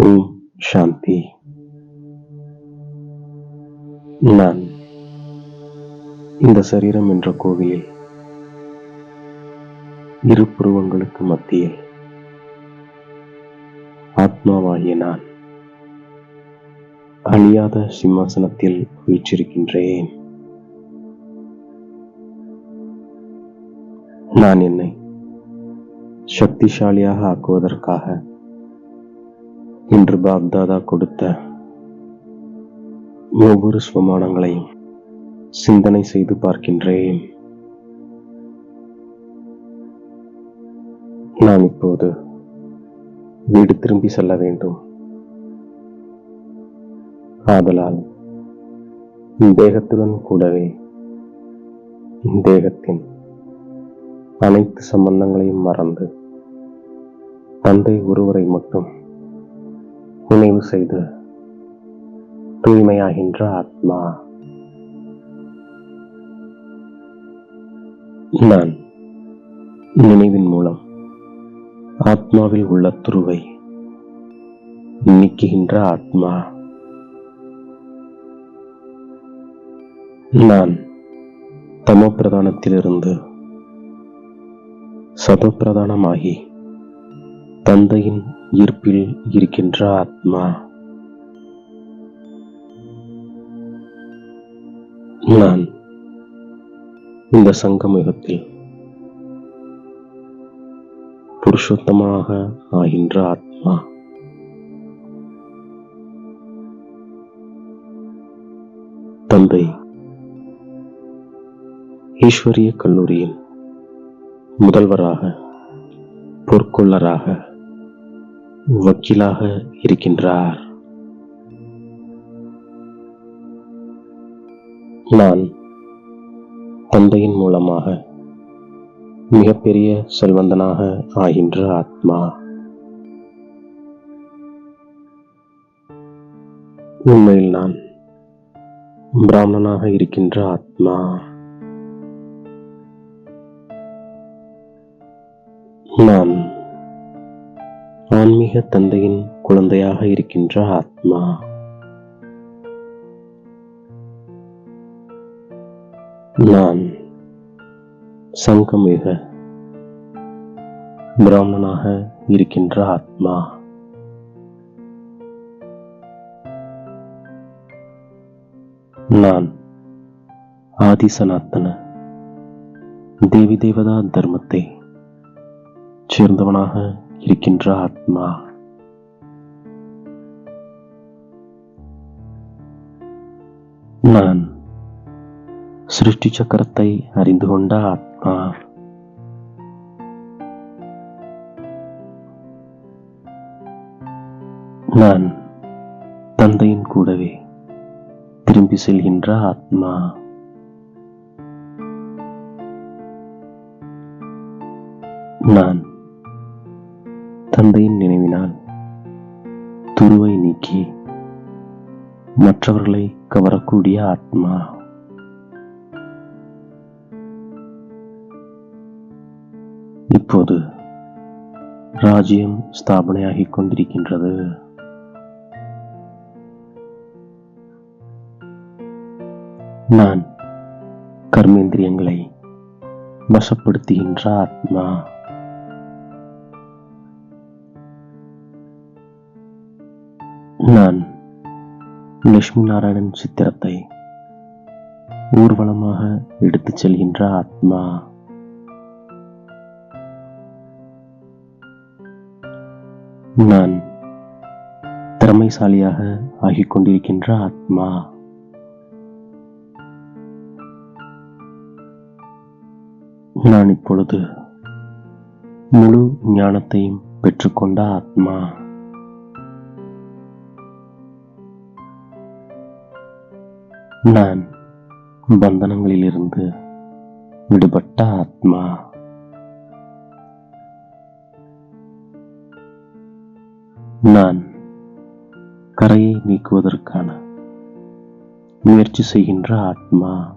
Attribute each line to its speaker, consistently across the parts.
Speaker 1: Oh, ஓம் சாந்தி நான் இந்த சரீரம் என்ற கோவிலில் இரு புருவங்களுக்கு மத்தியில் ஆத்மாவாகிய நான் அழியாத சிம்மாசனத்தில் வீற்றிருக்கின்றேன். நான் என்னை சக்திசாலியாக ஆக்குவதற்காக இன்று பாப்தாதா கொடுத்த ஒவ்வொரு சுவமானங்களையும் சிந்தனை செய்து பார்க்கின்றேன். நான் இப்போது வீடு திரும்பி செல்ல வேண்டும். ஆதலால் தேகத்துடன் கூடவே தேகத்தின் அனைத்து சம்பந்தங்களையும் மறந்து தந்தை ஒருவரை மட்டும் நினைவு செய்து தூய்மையாகின்ற ஆத்மா. நான் நினைவின் மூலம் ஆத்மாவில் உள்ள துருவை நீக்குகின்ற ஆத்மா. நான் தமோ பிரதானத்திலிருந்து சதப்பிரதானமாகி தந்தையின் ஈர்ப்பில் இருக்கின்ற ஆத்மா. நான் இந்த சங்கமயத்தில் புருஷோத்தமாக ஆகின்ற ஆத்மா. தந்தை ஈஸ்வரிய கல்லூரியின் முதல்வராக பொற்கொள்ளராக வக்கீலாக இருக்கின்றார். நான் தந்தையின் மூலமாக மிகப்பெரிய செல்வந்தனாக ஆகின்ற ஆத்மா. உண்மையில் நான் பிராமணனாக இருக்கின்ற ஆத்மா. நான் ஆன்மீக தந்தையின் குழந்தையாக இருக்கின்ற ஆத்மா. நான் சங்கமிக பிராமணனாக இருக்கின்ற ஆத்மா. நான் ஆதி சனாத்தன தேவி தேவதா தர்மத்தை சேர்ந்தவனாக இருக்கின்ற ஆத்மா. நான் சிருஷ்டி சக்கரத்தை அறிந்து கொண்ட ஆத்மா. நான் தந்தையின் கூடவே திரும்பி செல்கின்ற ஆத்மா. நான் தந்தையின் நினைவினால் துருவை நீக்கி மற்றவர்களை கவரக்கூடிய ஆத்மா. இப்போது ராஜ்யம் ஸ்தாபனையாகிக் கொண்டிருக்கின்றது. நான் கர்மேந்திரியங்களை வசப்படுத்துகின்ற ஆத்மா. நான் லட்சுமி நாராயணன் சித்திரத்தை ஊர்வலமாக எடுத்துச் செல்கின்ற ஆத்மா. நான் திறமைசாலியாக ஆகிக் கொண்டிருக்கின்ற ஆத்மா. நான் இப்பொழுது முழு ஞானத்தையும் பெற்றுக்கொண்ட ஆத்மா. நான் பந்தனங்களிலிருந்து விடுபட்ட ஆத்மா. நான் கரையை நீக்குவதற்கான முயற்சி செய்கின்ற ஆத்மா.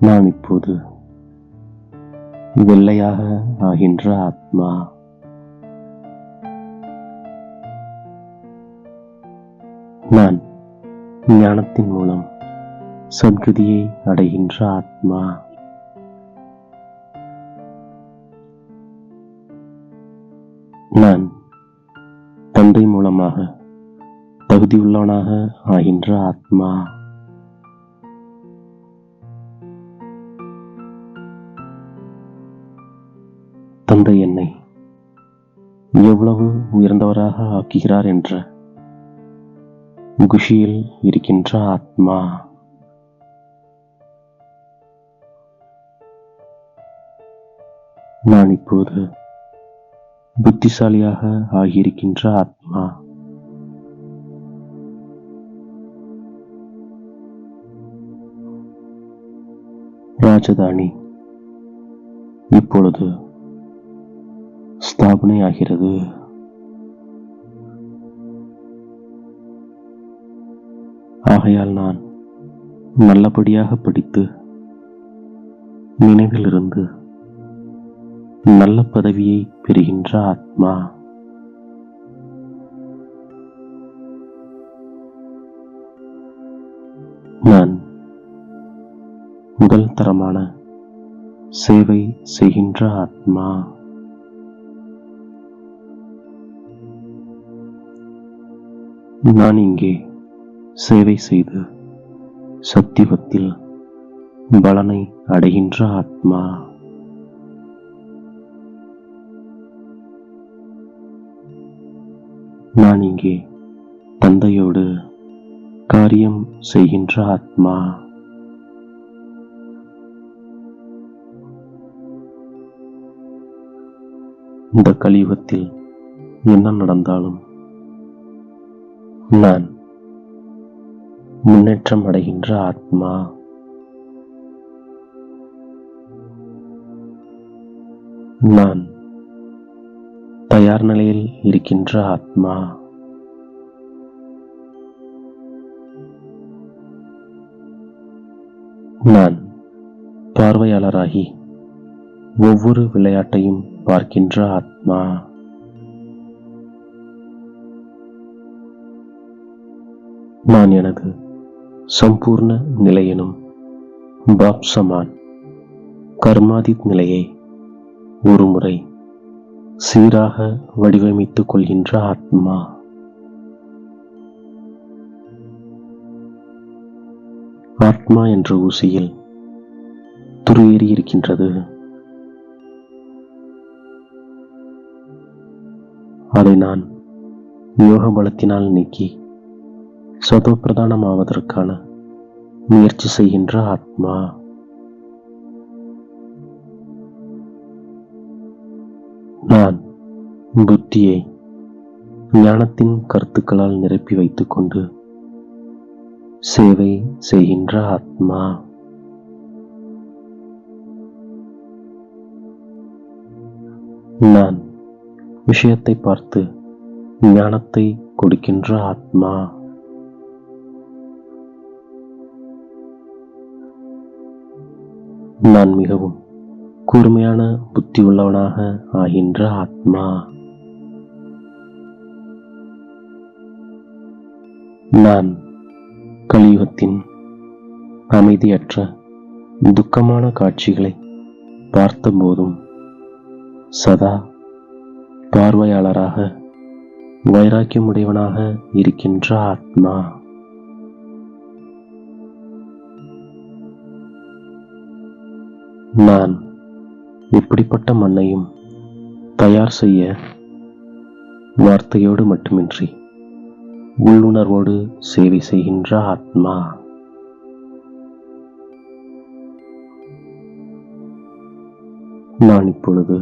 Speaker 1: நான் இப்போது வெள்ளையாக ஆகின்ற ஆத்மா. நான் ஞானத்தின் மூலம் சத்குதியை அடைகின்ற ஆத்மா. நான் தந்தை மூலமாக தகுதியுள்ளவனாக ஆகின்ற ஆத்மா. தந்தை என்னை எவ்வளவு உயர்ந்தவராக ஆக்குகிறார் என்ற குஷியில் இருக்கின்ற ஆத்மா. நான் இப்போது புத்திசாலியாக ஆகியிருக்கின்ற ஆத்மா. ராஜதானி இப்பொழுது ஸ்தாபனை ஆகிறது ஆகையால் நான் நல்லபடியாக படித்து நினைவிலிருந்து நல்ல பதவியை பெறுகின்ற ஆத்மா. நான் முதல் தரமான சேவை செய்கின்ற ஆத்மா. நான் இங்கே சேவை செய்து சத்தியவத்தில் பலனை அடைகின்ற ஆத்மா. நான் இங்கே தந்தையோடு காரியம் செய்கின்ற ஆத்மா. இந்த கலியுகத்தில் என்ன நடந்தாலும் நான் முன்னேற்றம் அடைகின்ற ஆத்மா. நான் தயார் நிலையில் இருக்கின்ற ஆத்மா. நான் பார்வையாளராகி ஒவ்வொரு விளையாட்டையும் பார்க்கின்ற ஆத்மா. நான் எனது சம்பூர்ண நிலையெனும் பாப்சமான் கர்மாதித் நிலையை ஒருமுறை சீராக வடிவமைத்துக் கொள்கின்ற ஆத்மா. ஆத்மா என்ற ஊசியில் துருவேறி இருக்கின்றது அதை நான் யோக பலத்தினால் நீக்கி சதோப்பிரதானமாவதற்கான முயற்சி செய்கின்ற ஆத்மா. நான் புத்தியை ஞானத்தின் கருத்துக்களால் நிரப்பி வைத்துக் கொண்டு சேவை செய்கின்ற ஆத்மா. நான் விஷயத்தை பார்த்து ஞானத்தை கொடுக்கின்ற ஆத்மா. நான் மிகவும் கூர்மையான புத்தி உள்ளவனாக ஆகின்ற ஆத்மா. நான் கலியுகத்தின் அமைதியற்ற துக்கமான காட்சிகளை பார்த்தபோதும் சதா பார்வையாளராக வைராக்கியமுடையவனாக இருக்கின்ற ஆத்மா. நான் இப்படிப்பட்ட மண்ணையும் தயார் செய்ய வார்த்தையோடு மட்டுமின்றி உள்ளுணர்வோடு சேவை செய்கின்ற ஆத்மா. நான் இப்பொழுது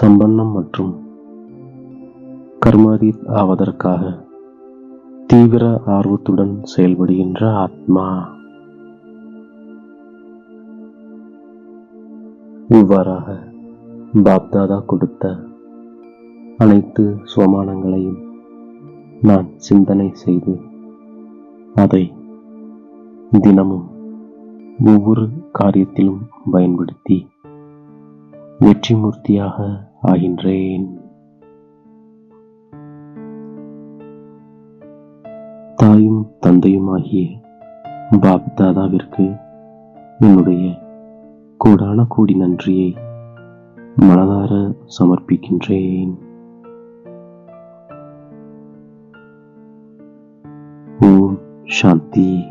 Speaker 1: சம்பன்னம் மற்றும் கர்மாதீத் ஆவதற்காக தீவிர ஆர்வத்துடன் செயல்படுகின்ற ஆத்மா. இவ்வாறாக பாப்தாதா கொடுத்த அனைத்து சுவமானங்களையும் நான் சிந்தனை செய்து அதை தினமும் ஒவ்வொரு காரியத்திலும் பயன்படுத்தி வெற்றிமூர்த்தியாக ஆகின்றேன். தாயும் தந்தையுமாகிய பாப் தாதாவிற்கு என்னுடைய கோடான கூடி நன்றியை மனதார சமர்ப்பிக்கின்றேன். ஓம் சாந்தி.